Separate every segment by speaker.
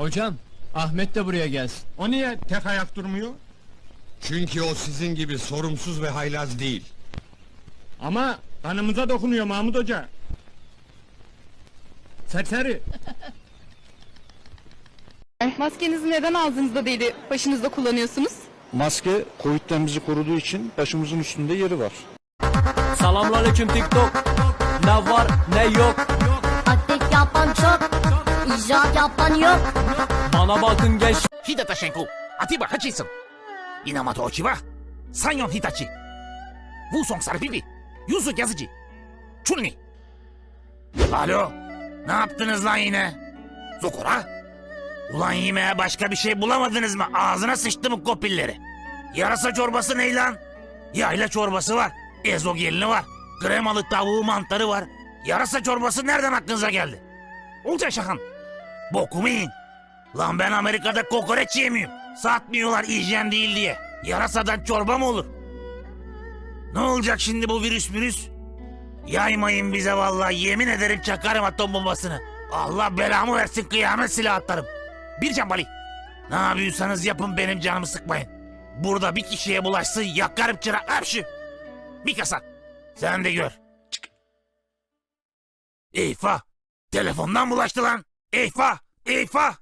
Speaker 1: Hocam, Ahmet de buraya gelsin.
Speaker 2: O niye tek ayak durmuyor?
Speaker 3: Çünkü o sizin gibi sorumsuz ve haylaz değil.
Speaker 2: Ama kanımıza dokunuyor Mahmut Hoca. Serseri.
Speaker 4: Maskenizi neden ağzınızda değil de başınızda kullanıyorsunuz?
Speaker 5: Maske Covid'den bizi koruduğu için başımızın üstünde yeri var.
Speaker 6: Selamünaleyküm TikTok. Ne var ne yok.
Speaker 7: Taktik yapan çok, İcraat yapan yok.
Speaker 6: Bana bakın genç.
Speaker 8: Hidata Şenku, Atiba Hutchinson, Inamoto Ochiba, Sanyon Hitachi, Wusong Sarpibi, Yuzu Yazıcı, Chunli. Alo, ne yaptınız lan yine? Zokora? Ulan yemeğe başka bir şey bulamadınız mı? Ağzına sıçtı mı kopilleri? Yarasa çorbası ne lan? Yayla çorbası var, ezogelini var, kremalı tavuğu mantarı var. Yarasa çorbası nereden aklınıza geldi? Olca Şahan, bokumu yiyin. Lan ben Amerika'da kokoreç yemiyorum. Satmıyorlar hijyen değil diye. Yarasadan çorba mı olur? Ne olacak şimdi bu virüs virüs? Yaymayın bize vallahi yemin ederim çakarım atom bombasını. Allah belamı versin kıyamet silah atarım. Bir can Bali. Ne yapıyorsanız yapın benim canımı sıkmayın. Burada bir kişiye bulaşsın yakarım çırak hapşı. Bir kasa. Sen de gör. Eyfa. Telefondan bulaştı lan. Eyfa. Eyfa.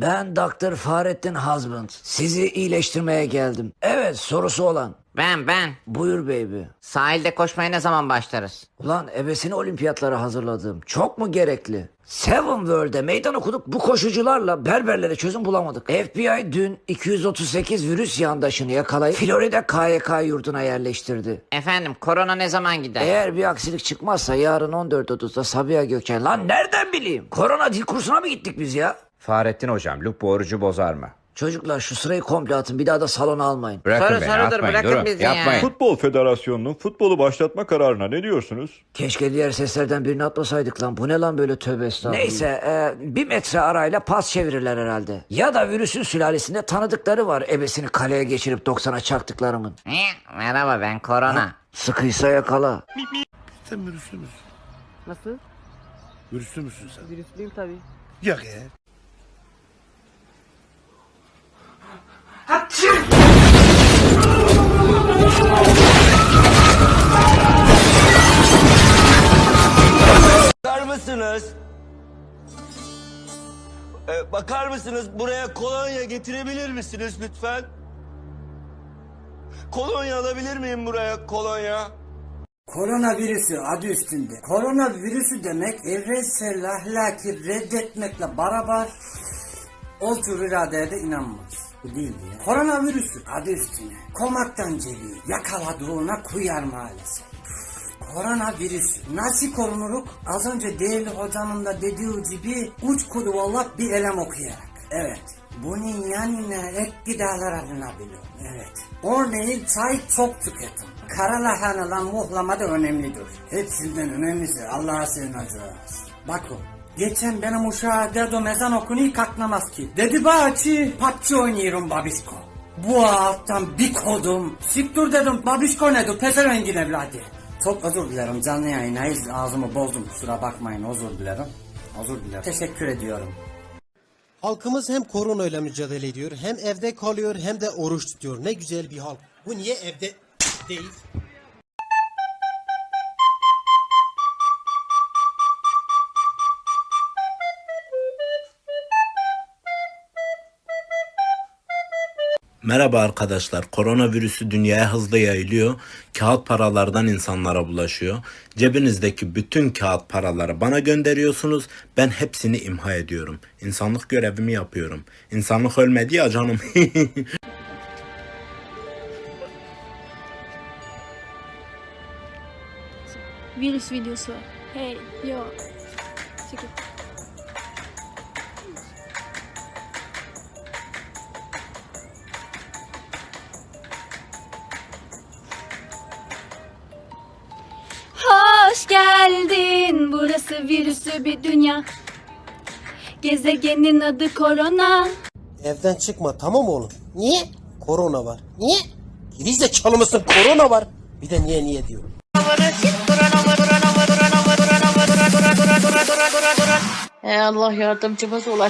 Speaker 9: Ben Dr. Fahrettin Husband. Sizi iyileştirmeye geldim. Evet sorusu olan.
Speaker 10: Ben ben.
Speaker 9: Buyur baby.
Speaker 10: Sahilde koşmaya ne zaman başlarız?
Speaker 9: Ulan ebesini olimpiyatlara hazırladım. Çok mu gerekli? Seven World'e meydan okuduk. Bu koşucularla berberlere çözüm bulamadık. FBI dün 238 virüs yandaşını yakalayıp Florida KYK yurduna yerleştirdi.
Speaker 10: Efendim korona ne zaman gider?
Speaker 9: Eğer bir aksilik çıkmazsa yarın 14.30'da Sabiha Gökçen. Lan nereden bileyim? Korona dil kursuna mı gittik biz ya?
Speaker 11: Fahrettin hocam, Luke bu orucu bozar mı?
Speaker 9: Çocuklar şu sırayı komple atın. Bir daha da salona almayın.
Speaker 11: Bırakın
Speaker 10: Soru
Speaker 11: beni, atmayın,
Speaker 10: bırakın
Speaker 11: durun,
Speaker 10: bizi
Speaker 11: yapmayın.
Speaker 10: ya.
Speaker 5: Futbol Federasyonu'nun futbolu başlatma kararına ne diyorsunuz?
Speaker 9: Keşke diğer seslerden birini atmasaydık lan. Bu ne lan böyle tövbe estağfurullah. Neyse e, bir metre arayla pas çevirirler herhalde. Ya da virüsün sülalesinde tanıdıkları var. Ebesini kaleye geçirip 90'a çaktıklarımın.
Speaker 10: Merhaba ben korona.
Speaker 9: Sıkıysa yakala.
Speaker 3: Sen virüslü müsün?
Speaker 4: Nasıl?
Speaker 3: Virüslü müsün sen?
Speaker 4: Virüslüyüm tabii.
Speaker 3: Yok ya.
Speaker 12: Bakar mısınız? Buraya kolonya getirebilir misiniz lütfen? Kolonya alabilir miyim buraya kolonya?
Speaker 13: Koronavirüsü adı üstünde. Koronavirüsü demek evrensel ahlaki reddetmekle beraber o tür iradeye de inanmaz. Bu değildi ya. Koronavirüsü adı üstüne. Komaktan geliyor. Yakaladığına kuyar maalesef. Koronavirüsü nasıl korunuruk? Az önce değerli hocamın da dediği gibi uç kuru vallak bir elem okuyarak. Evet. Bunun yanına ek gıdalar alınabiliyor. Evet. Örneğin çay çok tüketin. Kara lahanadan muhlama da önemlidir. Hepsinden önemlisi Allah'a sığınacağız. Bakın. Geçen benim uşağa dedim ezan okunu kalkmaz ki. Dedi bahçı PUBG oynuyorum babişko. Bu alttan bir kodum. Siktir dedim babişko nedir pezevengin evladı. Çok özür dilerim canlı yayınayız ağzımı bozdum kusura bakmayın özür dilerim. Özür dilerim. Teşekkür ediyorum.
Speaker 12: Halkımız hem korona ile mücadele ediyor, hem evde kalıyor hem de oruç tutuyor. Ne güzel bir halk. Bu niye evde değil?
Speaker 6: Merhaba arkadaşlar. Koronavirüsü dünyaya hızlı yayılıyor. Kağıt paralardan insanlara bulaşıyor. Cebinizdeki bütün kağıt paraları bana gönderiyorsunuz. Ben hepsini imha ediyorum. İnsanlık görevimi yapıyorum. İnsanlık ölmedi ya canım.
Speaker 7: Virüs videosu. Hey, yo. Çekil. Geldin. Burası virüsü bir dünya. Gezegenin adı korona.
Speaker 12: Evden çıkma tamam mı oğlum? Niye? Korona var. Niye? Gerizekalı mısın? Korona var.
Speaker 4: Bir de niye niye diyorum.
Speaker 14: Allah yardımcımız ola.